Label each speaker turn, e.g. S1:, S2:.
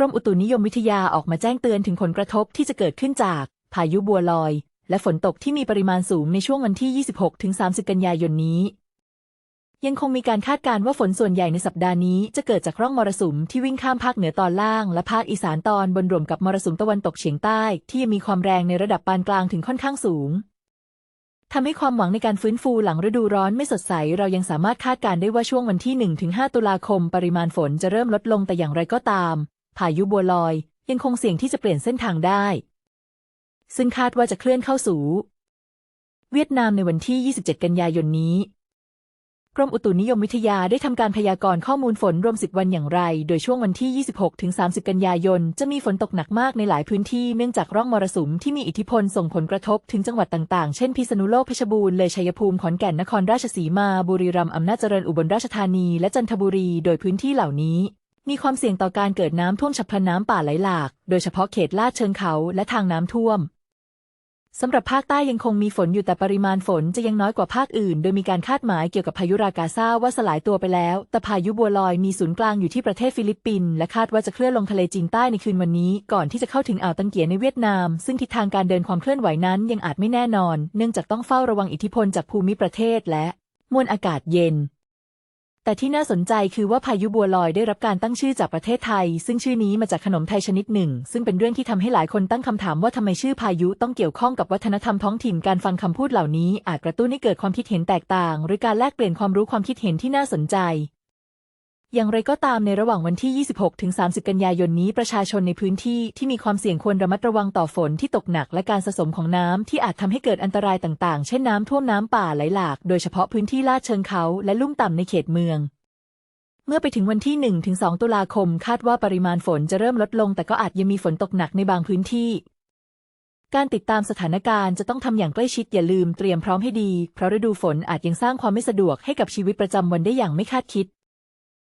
S1: กรมอุตุนิยมวิทยาออกมาแจ้งเตือนถึงผลกระทบที่จะเกิดขึ้นจาก พายุบัวลอย และฝนตกที่มีปริมาณสูงในช่วงวันที่ 26-30 กันยายนนี้ ยังคงมีการคาดการณ์ว่าฝนส่วนใหญ่ในสัปดาห์นี้จะเกิดจากร่องมรสุมที่วิ่งข้ามภาคเหนือตอนล่าง และภาคอีสานตอนบนรวมกับมรสุมตะวันตกเฉียงใต้ ที่ยังมีความแรงในระดับปานกลางถึงค่อนข้างสูงทำให้ความหวังในการฟื้นฟูหลังฤดูร้อนไม่สดใส เรายังสามารถคาดการณ์ได้ว่าช่วงวันที่ 1-5 ตุลาคม ปริมาณฝนจะเริ่มลดลงแต่อย่างไรก็ตาม พายุบัวลอยยังคงเสี่ยงที่จะเปลี่ยนเส้นทางได้ ซึ่งคาดว่าจะเคลื่อนเข้าสู่ เวียดนามในวันที่ 27 กันยายนนี้ กรมอุตุนิยมวิทยาได้ทำการพยากรณ์ข้อมูลฝนรวม 10 วันอย่างไร โดยช่วงวันที่ 26-30 กันยายน จะมีฝนตกหนักมากในหลายพื้นที่เนื่องจากร่องมรสุมที่มีอิทธิพลส่งผลกระทบถึงจังหวัดต่างๆ เช่นพิษณุโลก เพชรบูรณ์ เลย ชัยภูมิ ขอนแก่น นครราชสีมา บุรีรัมย์ อำนาจเจริญ อุบลราชธานี และจันทบุรี โดยพื้นที่เหล่านี้ มีความเสี่ยงต่อการเกิดน้ำท่วมฉับพลันน้ำป่าไหลหลาก โดยเฉพาะเขตลาดเชิงเขาและทางน้ำท่วมสำหรับภาคใต้ยังคงมีฝนอยู่แต่ปริมาณฝนจะยังน้อยกว่าภาคอื่น โดยมีการคาดหมายเกี่ยวกับพายุรากาซาว่าสลายตัวไปแล้ว แต่พายุบัวลอยมีศูนย์กลางอยู่ที่ประเทศฟิลิปปินส์และคาดว่าจะเคลื่อนลงทะเลจีนใต้ในคืนวันนี้ ก่อนที่จะเข้าถึงอ่าวตังเกียในเวียดนาม ซึ่งทิศทางการเดินความเคลื่อนไหวนั้นยังอาจไม่แน่นอน เนื่องจากต้องเฝ้าระวังอิทธิพลจากภูมิประเทศและมวลอากาศเย็น แต่ที่น่าสนใจคือว่าพายุบัวลอยได้รับการตั้งชื่อจากประเทศไทย ซึ่งชื่อนี้มาจากขนมไทยชนิดหนึ่ง ซึ่งเป็นเรื่องที่ทำให้หลายคนตั้งคำถามว่าทำไมชื่อพายุต้องเกี่ยวข้องกับวัฒนธรรมท้องถิ่นการฟังคำพูดเหล่านี้อาจกระตุ้นให้เกิดความคิดเห็นแตกต่าง หรือการแลกเปลี่ยนความรู้ความคิดเห็นที่น่าสนใจ อย่างไรก็ตามในระหว่างวันที่ 26 ถึง 30 กันยายนนี้ประชาชนในพื้นที่ที่มีความเสี่ยงควรระมัดระวังต่อฝนที่ตกหนักและการสะสมของน้ำที่อาจทำให้เกิดอันตรายต่างๆ เช่นน้ำท่วมน้ำป่าไหลหลาก โดยเฉพาะพื้นที่ลาดเชิงเขาและลุ่มต่ำในเขตเมือง เมื่อไปถึงวันที่ 1-2 ตุลาคม คาดว่าปริมาณฝนจะเริ่มลดลง แต่ก็อาจยังมีฝนตกหนักในบางพื้นที่การติดตามสถานการณ์จะต้องทำอย่างใกล้ชิดอย่าลืมเตรียมพร้อมให้ดี เพราะฤดูฝนอาจยังสร้างความไม่สะดวกให้กับชีวิตประจำวันได้อย่างไม่คาดคิด